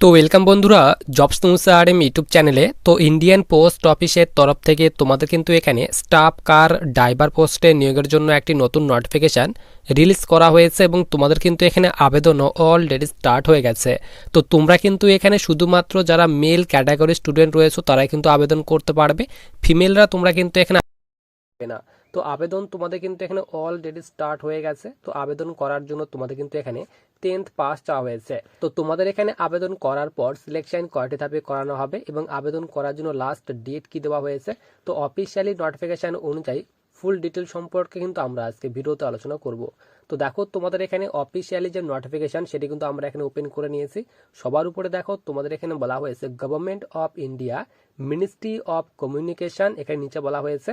তো ওয়েলকাম বন্ধুরা jobs news আর এম ইউটিউব চ্যানেলে তো ইন্ডিয়ান পোস্ট অফিসের তরফ থেকে তোমাদের কিন্তু এখানে স্টাফ কার ড্রাইভার পোস্টে নিয়োগের জন্য একটি নতুন নোটিফিকেশান রিলিজ করা হয়েছে এবং তোমাদের কিন্তু এখানে আবেদনও অলরেডি স্টার্ট হয়ে গেছে। তো তোমরা কিন্তু এখানে শুধুমাত্র যারা মেল ক্যাটাগরি স্টুডেন্ট রয়েছে, তারাই কিন্তু আবেদন করতে পারবে। ফিমেলরা তোমরা কিন্তু এখানে না। তো আবেদন তোমাদের কিন্তু এখানে অলরেডি স্টার্ট হয়ে গেছে। তো আবেদন করার জন্য তোমাদের কিন্তু এখানে টেন্থ পাস চাওয়া হয়েছে। তো তোমাদের এখানে আবেদন করার পর সিলেকশন কয়টি ধাপে করানো হবে এবং আবেদন করার জন্য লাস্ট ডেট কি দেওয়া হয়েছে। তো অফিসিয়ালি নোটিফিকেশন অনুযায়ী ফুল ডিটেল সম্পর্কে কিন্তু আমরা আজকে ভিডিওতে আলোচনা করব। তো দেখো, তোমাদের এখানে অফিসিয়ালি যে নোটিফিকেশন সেটি কিন্তু আমরা এখানে ওপেন করে নিয়েছি। সবার উপরে দেখো, তোমাদের এখানে বলা হয়েছে government of India ministry of communication এখানে নিচে বলা হয়েছে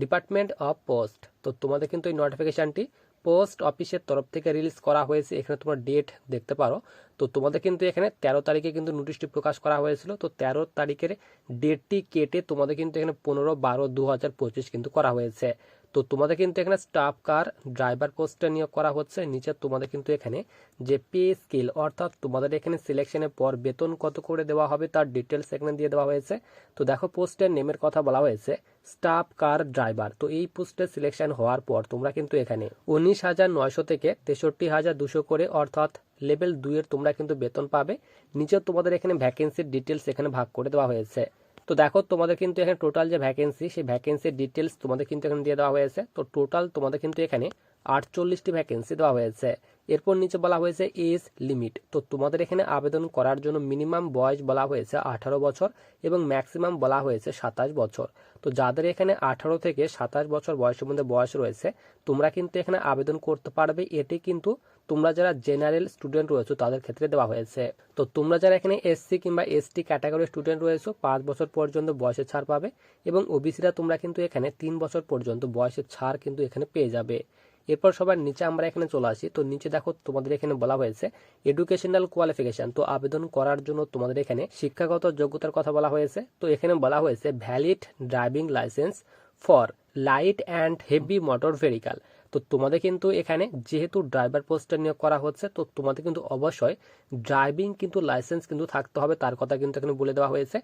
ডিপার্টমেন্ট অফ পোস্ট তো তোমাদের কিন্তু এই নোটিফিকেশনটি পোস্ট অফিসের তরফ থেকে রিলিজ করা হয়েছে। এখানে তোমরা ডেট দেখতে পারো। তো তোমাদের কিন্তু এখানে তেরো তারিখে কিন্তু নোটিশটি প্রকাশ করা হয়েছিল। তো তেরো তারিখের ডেটটি কেটে তোমাদের কিন্তু এখানে পনেরো বারো দু হাজার পঁচিশ কিন্তু করা হয়েছে। তো তোমাদের কিন্তু এখানে স্টাফ কার ড্রাইভার পোস্টে নিয়োগ করা হচ্ছে। নিচে তোমাদের কিন্তু এখানে যে পে স্কেল অর্থাৎ তোমাদের এখানে সিলেকশনের পর বেতন কত করে দেওয়া হবে তার ডিটেলস এখানে দিয়ে দেওয়া হয়েছে। তো দেখো পোস্টের নেমের কথা বলা হয়েছে স্টাফ কার ড্রাইভার তো এই পোস্টে সিলেকশন হওয়ার পর তোমরা কিন্তু এখানে উনিশ হাজার নয়শো থেকে তেষট্টি হাজার দুশো করে, অর্থাৎ লেভেল দুইয়ের তোমরা কিন্তু বেতন পাবে। নিচে তোমাদের এখানে ভ্যাকেন্সির ডিটেলস এখানে ভাগ করে দেওয়া হয়েছে। তো দেখো, তোমাদের কিন্তু এখানে টোটাল যে ভ্যাকেন্সি সেই ভ্যাকেন্সির ডিটেলস তোমাদের কিন্তু এখানে দিয়ে দেওয়া হয়েছে। তো টোটাল তোমাদের কিন্তু এখানে আটচল্লিশটি ভ্যাকেন্সি দেওয়া হয়েছে। এরপর নিচে বলা হয়েছে এজ লিমিট তো তোমাদের এখানে আবেদন করার জন্য মিনিমাম বয়স বলা হয়েছে আঠারো বছর এবং ম্যাক্সিমাম বলা হয়েছে সাতাশ বছর। তো যাদের এখানে আঠারো থেকে সাতাশ বছর বয়সের মধ্যে বয়স রয়েছে, তোমরা কিন্তু এখানে আবেদন করতে পারবে। এটি কিন্তু তোমরা যারা জেনারেল স্টুডেন্ট রয়েছো, তাদের ক্ষেত্রে দেওয়া হয়েছে। তো তোমরা যারা এখানে এসসি কিংবা এসটি ক্যাটাগরি স্টুডেন্ট রয়েছো, পাঁচ বছর পর্যন্ত বয়সের ছাড় পাবে এবং ওবিসিরা তোমরা কিন্তু এখানে তিন বছর পর্যন্ত বয়সের ছাড় কিন্তু এখানে পেয়ে যাবে। এরপর সবার নিচে আমরা এখানে চলে আসি। তো নিচে দেখো তোমাদের এখানে বলা হয়েছে এডুকেশনাল কোয়ালিফিকেশন তো আবেদন করার জন্য তোমাদের এখানে শিক্ষাগত যোগ্যতার কথা বলা হয়েছে। তো এখানে বলা হয়েছে valid driving licence for light and heavy motor vehicle তো তোমাদের কিন্তু এখানে যেহেতু ড্রাইভার পোস্টে নিয়োগ করা হচ্ছে, তো তোমাদের কিন্তু অবশ্যই ড্রাইভিং কিন্তু লাইসেন্স কিন্তু থাকতে হবে। তার কথা কিন্তু এখানে বলে দেওয়া হয়েছে।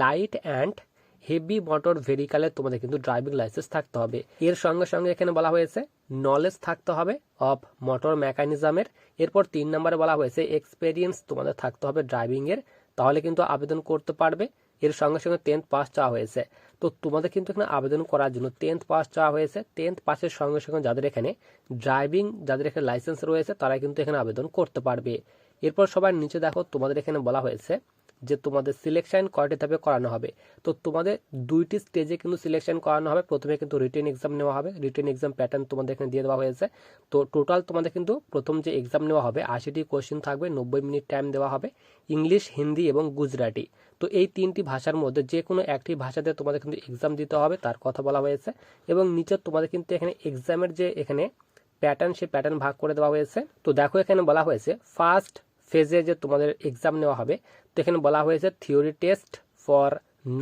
লাইট অ্যান্ড হেভি মোটর ভেহিকালে তোমাদের কিন্তু ড্রাইভিং লাইসেন্স থাকতে হবে। এর সঙ্গে সঙ্গে এখানে বলা হয়েছে নলেজ থাকতে হবে অফ মোটর মেকানিজমের এরপর তিন নম্বরে বলা হয়েছে এক্সপেরিয়েন্স তোমাদের থাকতে হবে ড্রাইভিংয়ের তাহলে কিন্তু আবেদন করতে পারবে। এর সঙ্গে সঙ্গে টেন্থ পাস চাওয়া হয়েছে। তো তোমাদের কিন্তু এখানে আবেদন করার জন্য টেন্থ পাস চাওয়া হয়েছে। টেন্থ পাসের সঙ্গে সঙ্গে যাদের এখানে ড্রাইভিং যাদের এখানে লাইসেন্স রয়েছে, তারা কিন্তু এখানে আবেদন করতে পারবে। এরপর সবার নিচে দেখো তোমাদের এখানে বলা হয়েছে যে তোমাদের সিলেকশন কয়টি ধাপে করানো হবে। তো তোমাদের দুইটি স্টেজে কিন্তু সিলেকশন করানো হবে। প্রথমে কিন্তু রিটেন এক্সাম নেওয়া হবে। রিটেন এক্সাম প্যাটার্ন তোমাদের এখানে দিয়ে দেওয়া হয়েছে। তো টোটাল তোমাদের কিন্তু প্রথম যে এক্সাম নেওয়া হবে, আশিটি কোশ্চেন থাকবে, নব্বই মিনিট টাইম দেওয়া হবে, ইংলিশ, হিন্দি এবং গুজরাটি। তো এই তিনটি ভাষার মধ্যে যে কোনো একটি ভাষাতে তোমাদের কিন্তু এক্সাম দিতে হবে, তার কথা বলা হয়েছে। এবং নিচে তোমাদের কিন্তু এখানে এক্সামের যে এখানে প্যাটার্ন সেই প্যাটার্ন ভাগ করে দেওয়া হয়েছে। তো দেখো এখানে বলা হয়েছে ফার্স্ট ফেজে যে তোমাদের এক্সাম নেওয়া হবে তো এখানে বলা হয়েছে theory test for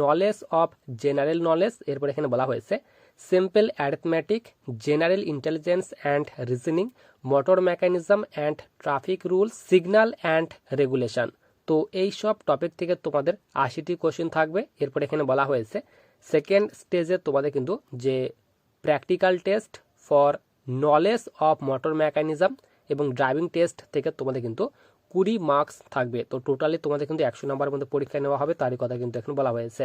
knowledge of general knowledge এরপর এখানে বলা হয়েছে simple arithmetic general intelligence and reasoning motor mechanism and traffic rules signal and regulation তো এই সব টপিক থেকে তোমাদের আশিটি কোশ্চেন থাকবে। এরপর এখানে বলা হয়েছে সেকেন্ড স্টেজে তোমাদের কিন্তু যে practical test for knowledge of motor mechanism এবং ড্রাইভিং টেস্ট থেকে তোমাদের কিন্তু কুড়ি মার্কস থাকবে। তো টোটালি তোমাদের কিন্তু একশো নাম্বারের মধ্যে পরীক্ষা নেওয়া হবে, তারই কথা কিন্তু এখন বলা হয়েছে।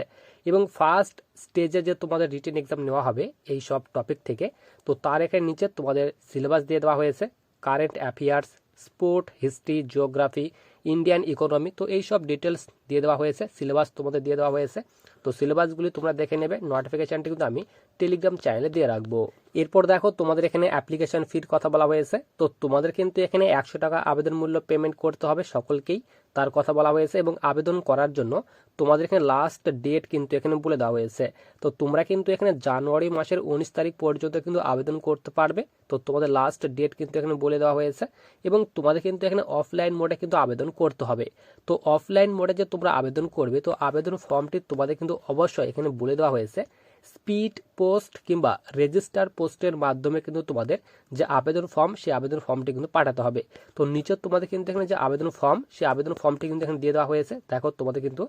এবং ফার্স্ট স্টেজে যে তোমাদের রিটেন এক্সাম নেওয়া হবে, এই সব টপিক থেকে, তো তার এখানে নিচে তোমাদের সিলেবাস দিয়ে দেওয়া হয়েছে। Current affairs sport, history, geography, Indian economy, তো এই সব ডিটেলস দিয়ে দেওয়া হয়েছে সিলেবাস তোমাদের দিয়ে দেওয়া হয়েছে। তো সিলেবাসগুলি তোমরা দেখে নেবে নোটিফিকেশানটি কিন্তু আমি টেলিগ্রাম চ্যানেলে দিয়ে রাখব। এরপর দেখো, তোমাদের এখানে অ্যাপ্লিকেশন ফির কথা বলা হয়েছে, তো তোমাদের কিন্তু এখানে একশো টাকা আবেদন মূল্য পেমেন্ট করতে হবে সকলকেই। তার কথা বলা হয়েছে এবং আবেদন করার জন্য তোমাদের এখানে লাস্ট ডেট কিন্তু এখানে বলে দেওয়া হয়েছে। তো তোমরা কিন্তু এখানে জানুয়ারি মাসের উনিশ তারিখ পর্যন্ত কিন্তু আবেদন করতে পারবে। তো তোমাদের লাস্ট ডেট কিন্তু এখানে বলে দেওয়া হয়েছে এবং তোমাদের কিন্তু এখানে অফলাইন মোডে কিন্তু আবেদন করতে হবে। তো অফলাইন মোডে যে তোমরা আবেদন করবে, তো আবেদন ফর্মটি তোমাদের কিন্তু অবশ্যই এখানে বলে দেওয়া হয়েছে। স্পিড পোস্ট কিংবা রেজিস্টার পোস্টের মাধ্যমে কিন্তু তোমাদের যে আবেদন ফর্ম, সেই আবেদন ফর্মটি কিন্তু পাঠাতে হবে। তো নিচে তোমাদের কিন্তু এখানে যে আবেদন ফর্ম, সেই আবেদন ফর্মটি কিন্তু এখানে দিয়ে দেওয়া হয়েছে। দেখো তোমাদের কিন্তু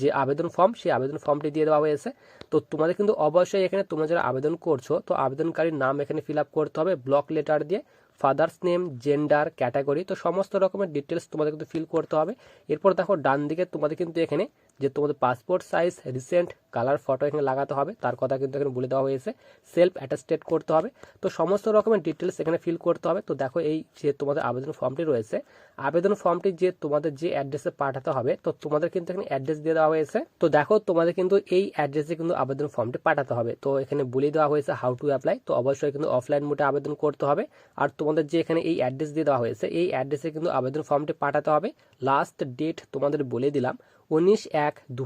যে আবেদন ফর্ম, সেই আবেদন ফর্মটি দিয়ে দেওয়া হয়েছে। তো তোমাদের কিন্তু অবশ্যই এখানে তোমরা যারা আবেদন করছ, তো আবেদনকারীর নাম এখানে ফিল করতে হবে, ব্লক লেটার দিয়ে। ফাদার্স নেম, জেন্ডার, ক্যাটাগরি, তো সমস্ত রকমের ডিটেলস তোমাদের কিন্তু ফিল করতে হবে। এরপর দেখো, ডান দিকে তোমাদের কিন্তু এখানে যে তোমাদের passport size recent colour photo এখানে লাগাতে হবে। তার কথা কিন্তু এখানে বলে দেওয়া হয়েছে। সেলফ অ্যাটাস্টেড করতে হবে। তো সমস্ত রকমের ডিটেলস এখানে ফিল করতে হবে। তো দেখো, এই যে তোমাদের আবেদন ফর্মটি রয়েছে, আবেদন ফর্মটি যে তোমাদের যে অ্যাড্রেসে পাঠাতে হবে, তো তোমাদের কিন্তু এখানে অ্যাড্রেস দিয়ে দেওয়া হয়েছে। তো দেখো, তোমাদের কিন্তু এই অ্যাড্রেসে কিন্তু আবেদন ফর্মটি পাঠাতে হবে। তো এখানে বলে দেওয়া হয়েছে হাউ টু অ্যাপ্লাই তো অবশ্যই কিন্তু অফলাইন মোডে আবেদন করতে হবে। আর তোমাদের যে এখানে এই অ্যাড্রেস দিয়ে দেওয়া হয়েছে, এই অ্যাড্রেসে কিন্তু আবেদন ফর্মটি পাঠাতে হবে। লাস্ট ডেট তোমাদের বলে দিলাম, উনিশ এক দু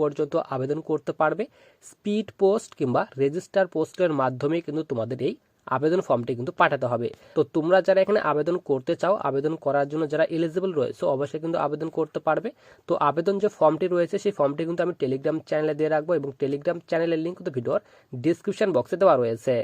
পর্যন্ত আবেদন করতে পারবে। স্পিড পোস্ট কিংবা রেজিস্টার পোস্টের মাধ্যমে কিন্তু তোমাদের এই আবেদন ফর্মটি কিন্তু পাঠাতে হবে। তো তোমরা যারা এখানে আবেদন করতে চাও, আবেদন করার জন্য যারা এলিজিবল রয়েছে, অবশ্যই কিন্তু আবেদন করতে পারবে। তো আবেদন যে ফর্মটি রয়েছে, সেই ফর্মটি কিন্তু আমি টেলিগ্রাম চ্যানেলে দিয়ে রাখব এবং টেলিগ্রাম চ্যানেলের লিঙ্ক কিন্তু ভিডিওর ডিসক্রিপশন বক্সে দেওয়া রয়েছে।